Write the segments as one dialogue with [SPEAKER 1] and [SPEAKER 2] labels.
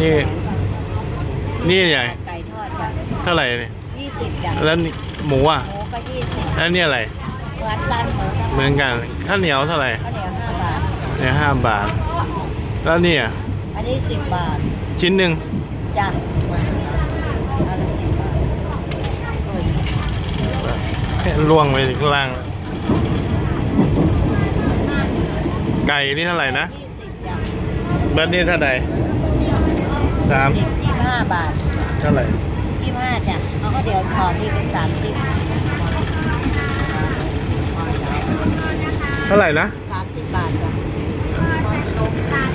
[SPEAKER 1] นี่ นี่ใหญ่
[SPEAKER 2] ไก่ทอดจ้ะ
[SPEAKER 1] เท่าไหร่เนี่ย
[SPEAKER 2] ยี่สิบจ้ะ
[SPEAKER 1] แล้วนี่หมูอะ
[SPEAKER 2] หมูก็ยี่สิบ
[SPEAKER 1] แล้วนี่อะไร
[SPEAKER 2] เหมือนกันหมูทั้ง
[SPEAKER 1] เหมือนกันข้าวเหนียวเท่าไหร่
[SPEAKER 2] ข้าวเหนียวห้าบาท
[SPEAKER 1] เนี่ยห้าบาท แล้วนี่อะ
[SPEAKER 2] อันนี้สิบบาท
[SPEAKER 1] ชิ้นหนึ่ง
[SPEAKER 2] จ้ะอันละสิบบาทโอ้ย
[SPEAKER 1] ล่วงไปข้างล่าง ไก่นี่เท่าไหร่นะ
[SPEAKER 2] ยี่สิบจ้ะ
[SPEAKER 1] เบิร์ดนี่เท่าไหร่สาม
[SPEAKER 2] สิบยี่สิบห้าบาท
[SPEAKER 1] เท่าไหร่
[SPEAKER 2] ยี่สิบห้าจ้ะเอาข้าวเหนียวทอดที่เป็นสามสิบ
[SPEAKER 1] เท่าไหร่นะ
[SPEAKER 2] สามสิบบาทจ้ะ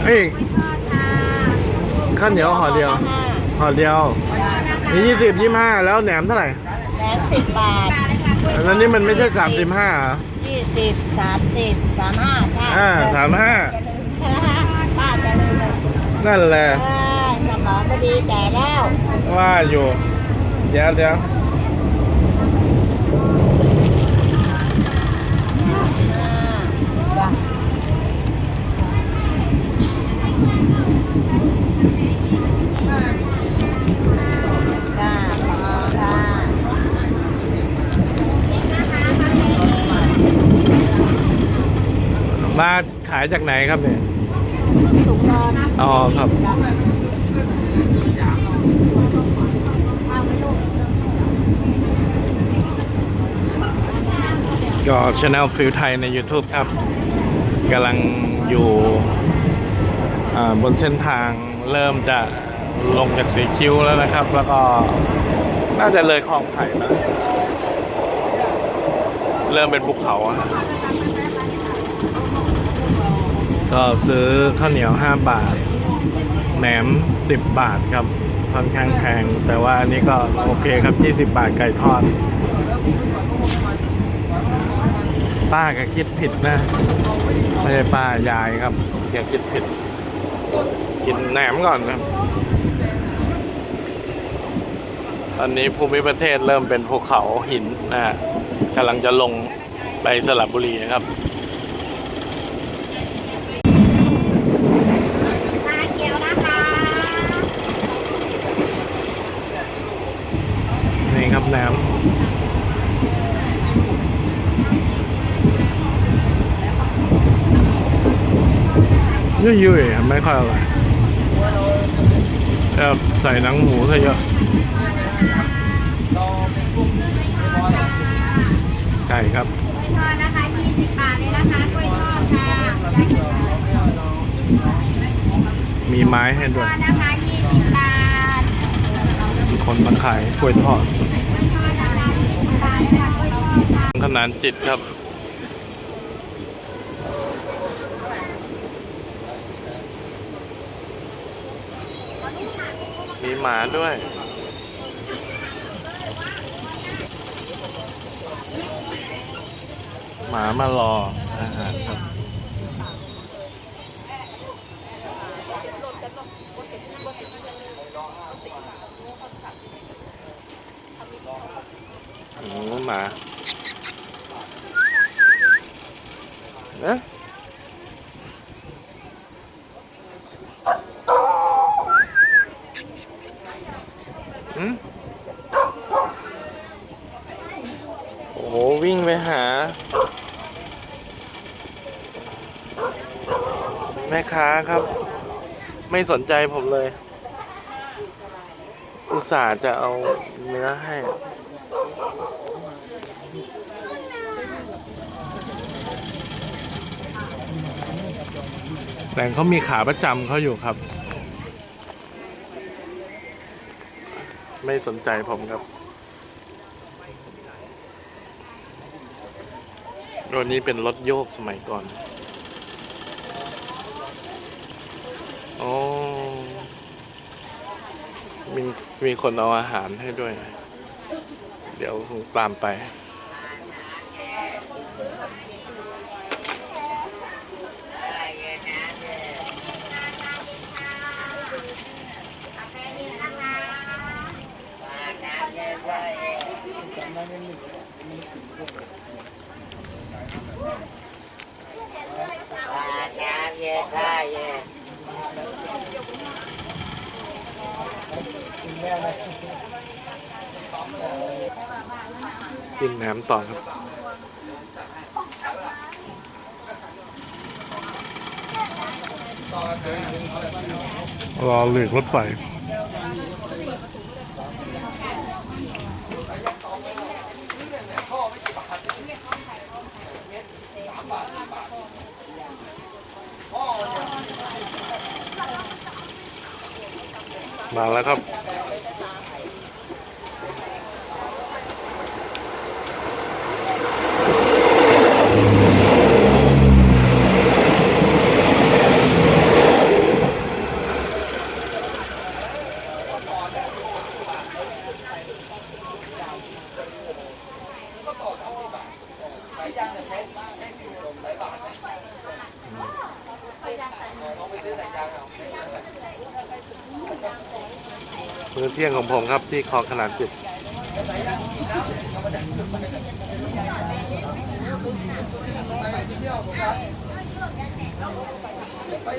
[SPEAKER 1] เฮ้ยข้าวเหนียวห่อเดียว
[SPEAKER 2] ห้า
[SPEAKER 1] ห่อเดียวนี่ยี่สิบยี่ห้าแล้วแหนมเท่าไหร่
[SPEAKER 2] แหนมสิบบาท
[SPEAKER 1] แล้วนี่มันไม่ใช่สามสิบห้า
[SPEAKER 2] ยี่ สิบสามสิบสามห้าใช่
[SPEAKER 1] อ่าสามห้า
[SPEAKER 2] ป้าจะลืมเลย
[SPEAKER 1] นั่นแหละ
[SPEAKER 2] เออสมองไม่ดีแก่แล้ว
[SPEAKER 1] ว่าอยู่เดี๋ยวเดี๋ยว
[SPEAKER 2] จ้ะจ้าพอค่ะ
[SPEAKER 1] มาขายจากไหนครับเนี่ย
[SPEAKER 2] ถุงนอน
[SPEAKER 1] อ๋อครับ ก็ช anel ฟิลไทยใน YouTube ครับกำลังอยู่บนเส้นทางเริ่มจะลงจากสีคิ้วแล้วนะครับ แล้วก็น่าจะเลยคลองไผ่แล้วเริ่มเป็นภูเขาอะ ก็ซื้อข้าวเหนียว 5 บาท แหนม 10 บาทครับค่อนข้างแพง แต่ว่าอันนี้ก็โอเคครับ 20 บาทไก่ทอด ป้าก็คิดผิดนะ ไม่ใช่ป้ายายครับแกคิดผิด กินแหนมก่อนครับตอนนี้ภูมิประเทศเริ่มเป็นภูเขาหินนะฮะกำลังจะลงไปสระบุรีนะครับ
[SPEAKER 2] ยุ่
[SPEAKER 1] ยๆครับไม่ค่อยอร่อยแต่ใส่หนังหมูซะเยอะไก่ครับ
[SPEAKER 2] ทอดนะคะ20บาทเลยนะคะกล้วยทอดค่ะ
[SPEAKER 1] มีไม้ให้ด้วย
[SPEAKER 2] นะคะ20บาท
[SPEAKER 1] มีคนมาขายกล้วยทอด
[SPEAKER 2] กล้วยทอดนาดค่ะ
[SPEAKER 1] ขนานจิตครับ มีหมาด้วย หมามารออาหารครับโอ้หมาเนะอืมโอ้โห วิ่งไปหา แม่ ค้าครับ ไม่สนใจผมเลย อุตส่าห์จะเอาเนื้อให้แต่เขามีขาประจำเขาอยู่ครับ ไม่สนใจผมครับ รถนี้เป็นรถโยกสมัยก่อนโอ้ มีมีคนเอาอาหารให้ด้วย เดี๋ยวผมตามไป กินแหนมต่อครับ รอเหลีกรถไฟมาแล้วครับ มื้อเที่ยงของผมครับที่คลองขนาดจิตไป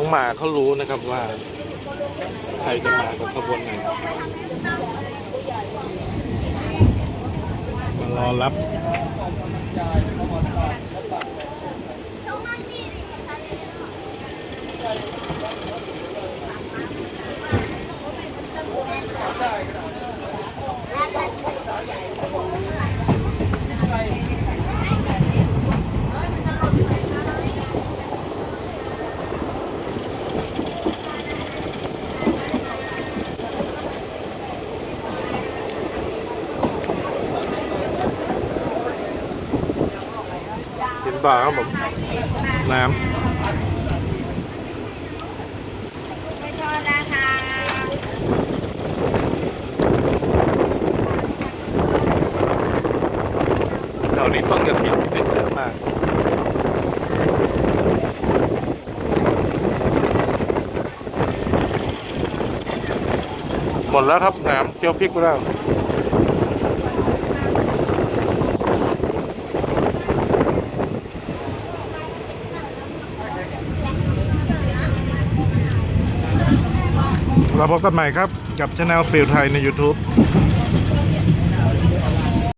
[SPEAKER 1] องหมาเขารู้นะครับว่า ใครจะมากับขบวนไหนมารอรับกิน ต่อครับผม น้
[SPEAKER 2] ไม่ทอดนะคะำ
[SPEAKER 1] แถวนี้ต้นกระถิ่นติดเยอะมากหมดแล้วครับน้ำเจียวพริกไปแล้ว เราพบกันใหม่ครับ กับช anel ฟิลไทยใน YouTube